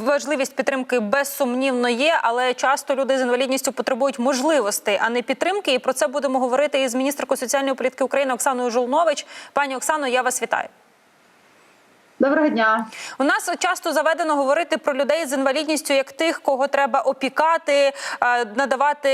важливість підтримки безсумнівно є, але часто люди з інвалідністю потребують можливостей, а не підтримки. І про це будемо говорити із міністркою соціальної політики України Оксаною Жолнович. Пані Оксано, я вас вітаю. Доброго дня. У нас часто заведено говорити про людей з інвалідністю як тих, кого треба опікати, е, надавати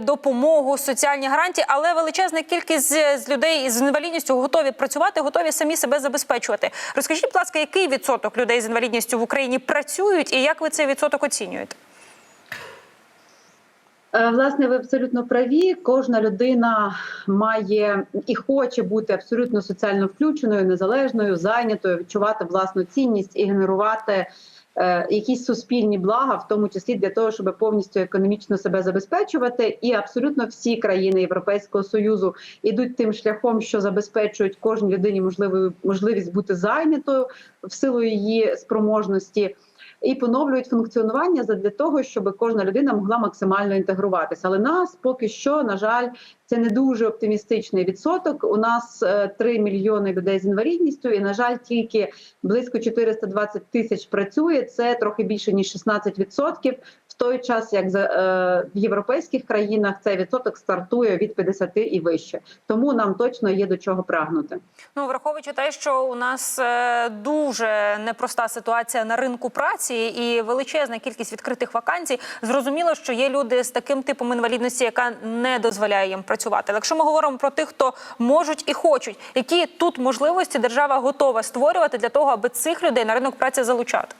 допомогу, соціальні гарантії, але величезна кількість з- з людей з інвалідністю готові працювати, готові самі себе забезпечувати. Розкажіть, будь ласка, який відсоток людей з інвалідністю в Україні працюють, і як ви цей відсоток оцінюєте? Е, Власне, ви абсолютно праві. Кожна людина має і хоче бути абсолютно соціально включеною, незалежною, зайнятою, відчувати власну цінність і генерувати е, якісь суспільні блага, в тому числі для того, щоб повністю економічно себе забезпечувати. І абсолютно всі країни Європейського союзу ідуть тим шляхом, що забезпечують кожній людині можливість бути зайнятою в силу її спроможності. І поновлюють функціонування для того, щоб кожна людина могла максимально інтегруватися. Але нас поки що, на жаль, це не дуже оптимістичний відсоток. У нас е, 3 мільйони людей з інвалідністю, і на жаль, тільки близько 420 тисяч працює. Це трохи більше ніж 16%. Той час, як е, в європейських країнах цей відсоток стартує від 50 і вище. Тому нам точно є до чого прагнути. Ну, враховуючи те, що у нас е, дуже непроста ситуація на ринку праці і величезна кількість відкритих вакансій, зрозуміло, що є люди з таким типом інвалідності, яка не дозволяє їм працювати. Але якщо ми говоримо про тих, хто можуть і хочуть, які тут можливості держава готова створювати для того, аби цих людей на ринок праці залучати.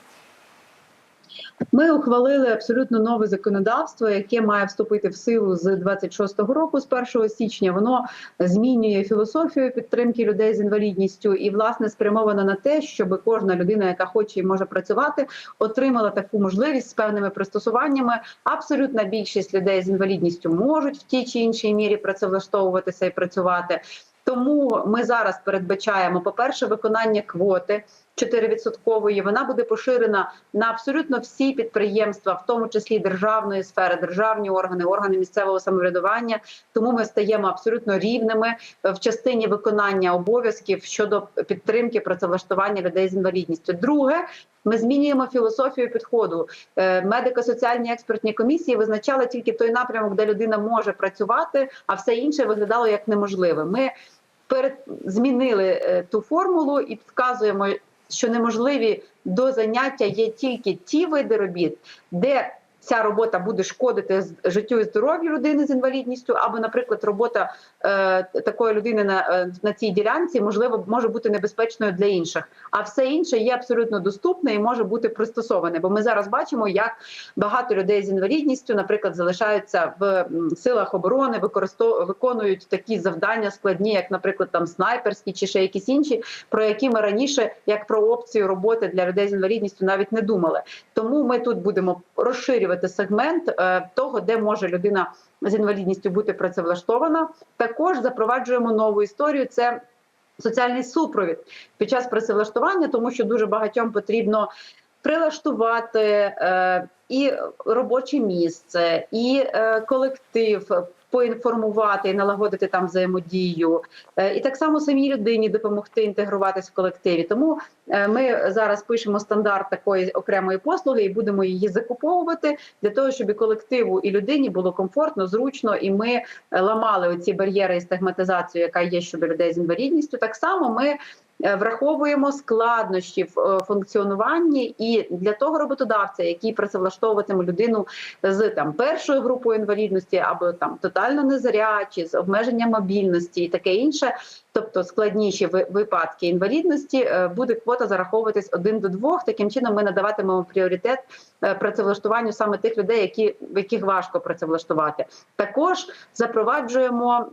Ми ухвалили абсолютно нове законодавство, яке має вступити в силу з 26-го року, з 1 січня. Воно змінює філософію підтримки людей з інвалідністю і власне спрямовано на те, щоб кожна людина, яка хоче і може працювати, отримала таку можливість з певними пристосуваннями. Абсолютна більшість людей з інвалідністю можуть в тій чи іншій мірі працевлаштовуватися і працювати. Тому ми зараз передбачаємо, по перше, виконання квоти 4%, вона буде поширена на абсолютно всі підприємства, в тому числі державної сфери, державні органи, органи місцевого самоврядування. Тому ми стаємо абсолютно рівними в частині виконання обов'язків щодо підтримки працевлаштування людей з інвалідністю. Друге, ми змінюємо філософію підходу. Е, Медико-соціальні експертні комісії визначали тільки той напрямок, де людина може працювати, а все інше виглядало як неможливе. Ми перед змінили е, ту формулу і вказуємо, що неможливі до заняття є тільки ті види робіт, де ця робота буде шкодити життю і здоров'ю людини з інвалідністю, або, наприклад, робота е, такої людини на, е, на цій ділянці можливо може бути небезпечною для інших. А все інше є абсолютно доступне і може бути пристосоване. Бо ми зараз бачимо, як багато людей з інвалідністю, наприклад, залишаються в силах оборони, виконують такі завдання складні, як, наприклад, там снайперські чи ще якісь інші, про які ми раніше, як про опцію роботи для людей з інвалідністю, навіть не думали. Тому ми тут будемо розширювати сегмент е, того, де може людина з інвалідністю бути працевлаштована. Також запроваджуємо нову історію. Це соціальний супровід під час працевлаштування, тому що дуже багатьом потрібно прилаштувати е, і робоче місце, і е, колектив. Поінформувати налагодити там взаємодію, Е, і так само самій людині допомогти інтегруватись в колективі. Тому е, ми зараз пишемо стандарт такої окремої послуги і будемо її закуповувати для того, щоб колективу і людині було комфортно, зручно, і ми е, ламали оці бар'єри і стигматизацію, яка є щодо людей з інвалідністю. Так само ми. Е, Враховуємо складнощі в е, функціонуванні, і для того роботодавця, який працевлаштовуватиме людину з там першою групою інвалідності, або там тотально незрячі, з обмеженням мобільності і таке інше, тобто складніші випадки інвалідності, е, буде квота зараховуватись один до двох. Таким чином ми надаватимемо пріоритет працевлаштуванню саме тих людей, які в яких важко працевлаштувати. Також запроваджуємо.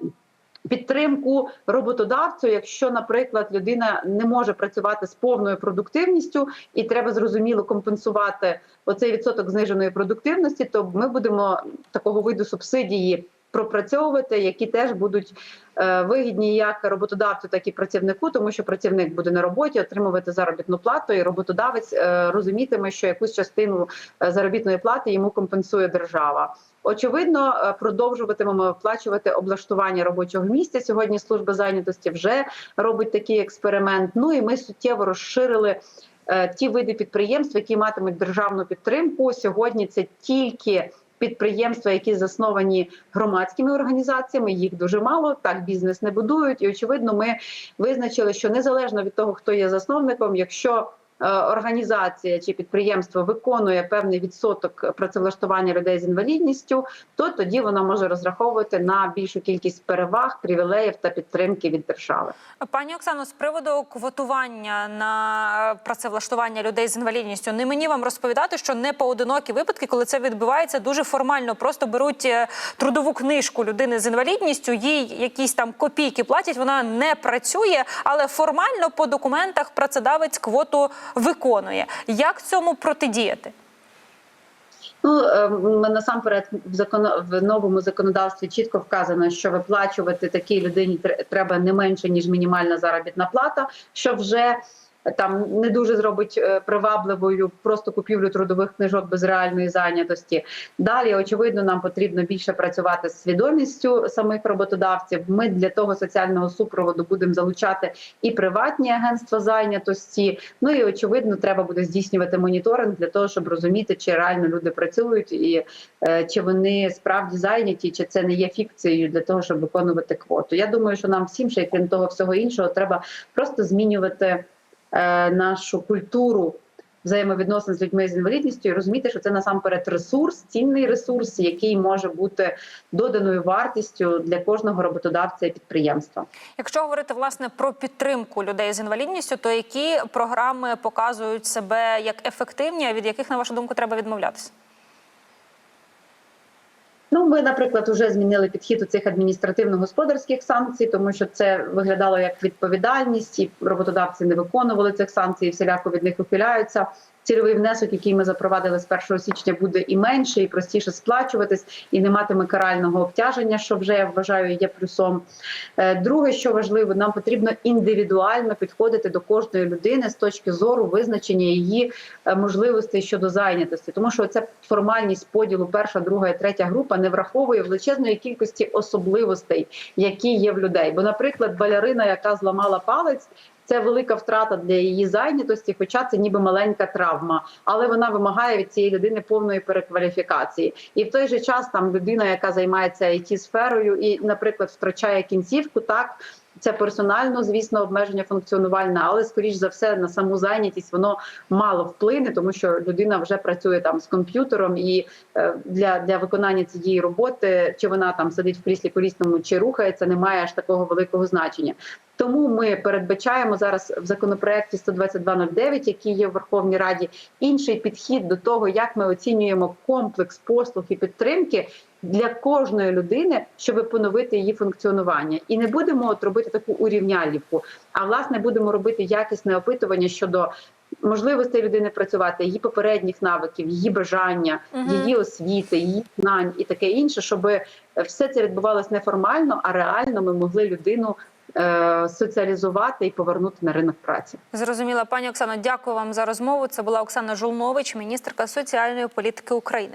Підтримку роботодавцю, якщо, наприклад, людина не може працювати з повною продуктивністю, і треба зрозуміло компенсувати оцей відсоток зниженої продуктивності, то ми будемо такого виду субсидії пропрацьовувати, які теж будуть е, вигідні як роботодавцю, так і працівнику, тому що працівник буде на роботі отримувати заробітну плату, і роботодавець е, розумітиме, що якусь частину е, заробітної плати йому компенсує держава. Очевидно, продовжуватимемо виплачувати облаштування робочого місця. Сьогодні служба зайнятості вже робить такий експеримент. Ну і ми суттєво розширили ті види підприємств, які матимуть державну підтримку. Сьогодні це тільки підприємства, які засновані громадськими організаціями. Їх дуже мало. Так бізнес не будують. І очевидно, ми визначили, що незалежно від того, хто є засновником, якщо Організація чи підприємство виконує певний відсоток працевлаштування людей з інвалідністю, то тоді вона може розраховувати на більшу кількість переваг, привілеїв та підтримки від держави. Пані Оксано, з приводу квотування на працевлаштування людей з інвалідністю, не мені вам розповідати, що не поодинокі випадки, коли це відбувається дуже формально. Просто беруть е, трудову книжку людини з інвалідністю, їй якісь там копійки платять. Вона не працює, але формально по документах працедавець квоту виконує. Як цьому протидіяти? Ну е, насамперед в закон в новому законодавстві чітко вказано, що виплачувати такій людині тр- треба не менше ніж мінімальна заробітна плата, що вже там не дуже зробить е, привабливою просто купівлю трудових книжок без реальної зайнятості. Далі, очевидно, нам потрібно більше працювати з свідомістю самих роботодавців. Ми для того соціального супроводу будемо залучати і приватні агентства зайнятості. Ну і очевидно, треба буде здійснювати моніторинг для того, щоб розуміти, чи реально люди працюють і е, чи вони справді зайняті, чи це не є фікцією для того, щоб виконувати квоту. Я думаю, що нам всім ще крім того всього іншого, треба просто змінювати нашу культуру. Взаємовідносин з людьми з інвалідністю і розуміти, що це насамперед ресурс, цінний ресурс, який може бути доданою вартістю для кожного роботодавця і підприємства. Якщо говорити власне про підтримку людей з інвалідністю, то які програми показують себе як ефективні, а від яких на вашу думку треба відмовлятися? Ну, ми, наприклад, вже змінили підхід у цих адміністративно-господарських санкцій, тому що це виглядало як відповідальність, і роботодавці не виконували цих санкцій, і всіляко від них ухиляються. Цільовий внесок, який ми запровадили з 1 січня, буде і менше, і простіше сплачуватись, і не матиме карального обтяження, що вже я вважаю є плюсом. Е, Друге, що важливо, нам потрібно індивідуально підходити до кожної людини з точки зору визначення її е, можливостей щодо зайнятості, тому що ця формальність поділу перша, друга і третя група не враховує величезної кількості особливостей, які є в людей. Бо, наприклад, балерина, яка зламала палець. Це велика втрата для її зайнятості, хоча це ніби маленька травма, але вона вимагає від цієї людини повної перекваліфікації. І в той же час там людина, яка займається it сферою і, наприклад, втрачає кінцівку, так це персонально, звісно, обмеження функціонувальне, але скоріш за все на саму зайнятість воно мало вплине, тому що людина вже працює там з комп'ютером, і е, для, для виконання цієї роботи, чи вона там сидить в кріслі колісному, чи рухається, немає аж такого великого значення. Тому ми передбачаємо зараз в законопроекті 122.09, який є в Верховній Раді, інший підхід до того, як ми оцінюємо комплекс послуг і підтримки для кожної людини, щоб поновити її функціонування, і не будемо от робити таку урівнялівку, а власне будемо робити якісне опитування щодо. Можливостей людини працювати, її попередніх навиків, її бажання, Мгм. її освіти, її знань і таке інше, щоб все це відбувалось не формально, а реально ми могли людину е, соціалізувати і повернути на ринок праці. Зрозуміла, пані Оксано, дякую вам за розмову. Це була Оксана Жулнович, міністерка соціальної політики України.